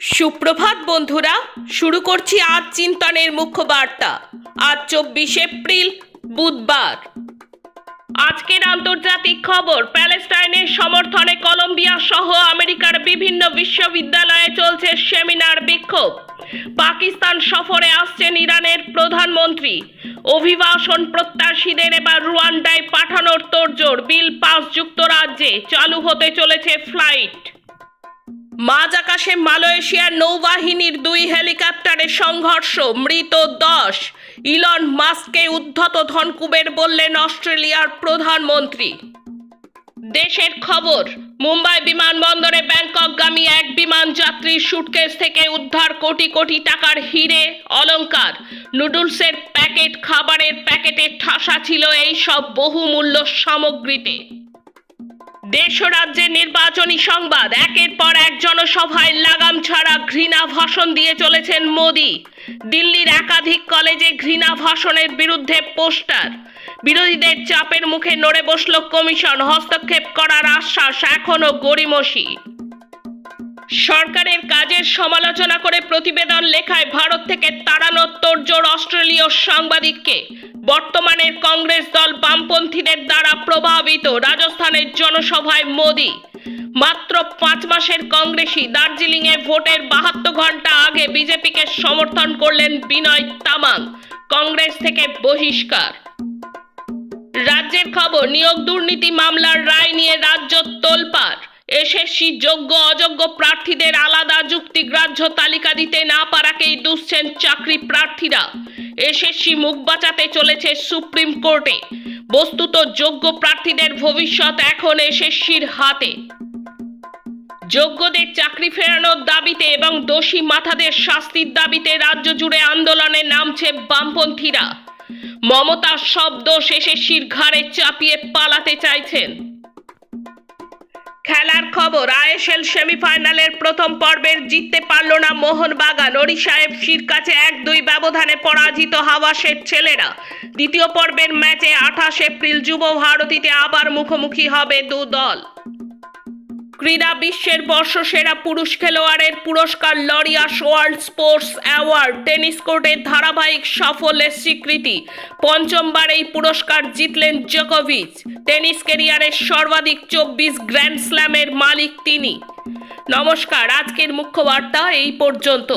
সুপ্রভাত বন্ধুরা, শুরু করছি আজ চিন্তনের মুখ্য বার্তা আজ চব্বিশ এপ্রিল, বুধবার। আজকের আন্তর্জাতিক খবর, প্যালেস্টাইনের সমর্থনে কলম্বিয়া সহ আমেরিকার বিভিন্ন বিশ্ববিদ্যালয়ে চলছে সেমিনার বিক্ষোভ। পাকিস্তান সফরে আসছেন ইরানের প্রধানমন্ত্রী। অভিবাসন প্রত্যাশীদের এবার রুয়ান্ডায় পাঠানোর তোড়জোড়, বিল পাস যুক্তরাজ্যে চালু হতে চলেছে ফ্লাইট। মাঝ আকাশে মালয়েশিয়ার নৌবাহিনীর দুই হেলিকপ্টারে সংঘর্ষ, মৃত দশ। ইলন মাস্ককে উদ্ধত ধনকুবের বললেন অস্ট্রেলিয়ার প্রধানমন্ত্রী। দেশের খবর, মুম্বাই বিমানবন্দরে ব্যাংককগামী এক বিমান যাত্রীর সুটকেস থেকে উদ্ধার কোটি কোটি টাকার হিরে অলঙ্কার নুডলসের প্যাকেট, খাবারের প্যাকেটে ঠাসা ছিল এই সব বহুমূল্য সামগ্রীতে। দেশ রাজ্যের নির্বাচনী সংবাদ। একের পর এক জনসভায় লাগাম ছাড়া ঘৃণা ভাষণ দিয়ে চলেছেন মোদি। দিল্লির একাধিক কলেজে ঘৃণা ভাষণের বিরুদ্ধে পোস্টার। বিরোধীদের চাপের মুখে নড়ে বসল কমিশন। হস্তক্ষেপ করার আশ্বাস এখনও গড়িমসি। সরকারের কাজের সমালোচনা করে প্রতিবেদন লেখায় ভারত থেকে তাড়ানোর তোড়জোড় অস্ট্রেলীয় সাংবাদিককে। বর্তমানের কংগ্রেস দল বামপন্থীদের দ্বারা প্রভাবিত রাজস্থানের জনসভায় মোদি। মাত্র পাঁচ মাসের কংগ্রেসই দার্জিলিংয়ে ভোটের বাহাত্তর ঘণ্টা আগে বিজেপিকে সমর্থন করলেন বিনয় তামাং, কংগ্রেস থেকে বহিষ্কার। রাজ্যের খবর, নিয়োগ দুর্নীতি মামলার রায় নিয়ে রাজ্য তোলপাড়। এসএসসি যোগ্য অযোগ্য প্রার্থীদের আলাদা যুক্তিগ্রাহ্য তালিকা দিতে না পারাকেই দুষছেন চাকরি প্রার্থীরা। এসএসসি মুখ বাঁচাতে চলেছে সুপ্রিম কোর্টে। বস্তুত যোগ্য প্রার্থীদের ভবিষ্যৎ এখন এসএসসির হাতে। যোগ্যদের চাকরি ফেরানোর দাবিতে এবং দোষী মাথাদের শাস্তির দাবিতে রাজ্য জুড়ে আন্দোলনে নামছে বামপন্থীরা। মমতার সব দোষ এসএসসির ঘাড়ে চাপিয়ে পালাতে চাইছেন। খেলার খবর, আইএসএল সেমিফাইনালের প্রথম পর্বের জিততে পারল না মোহনবাগান। ওড়িশা এফসির কাছে এক দুই ব্যবধানে পরাজিত হাওয়াসের ছেলেরা। দ্বিতীয় পর্বের ম্যাচে আঠাশ এপ্রিল যুব ভারতীতে আবার মুখোমুখি হবে দু দল। ক্রীড়া বিশ্বের বর্ষসেরা পুরুষ খেলোয়াড়ের পুরস্কার Laureus world sports award, tennis court ধারাবাহিক সাফল্যের স্বীকৃতি। পঞ্চমবার এই পুরস্কার জিতলেন জোকোভিচ। টেনিস কেরিয়ারের সর্বাধিক চব্বিশ গ্র্যান্ড স্ল্যামের মালিক তিনি। নমস্কার, আজকের মুখ্য বার্তা এই পর্যন্ত।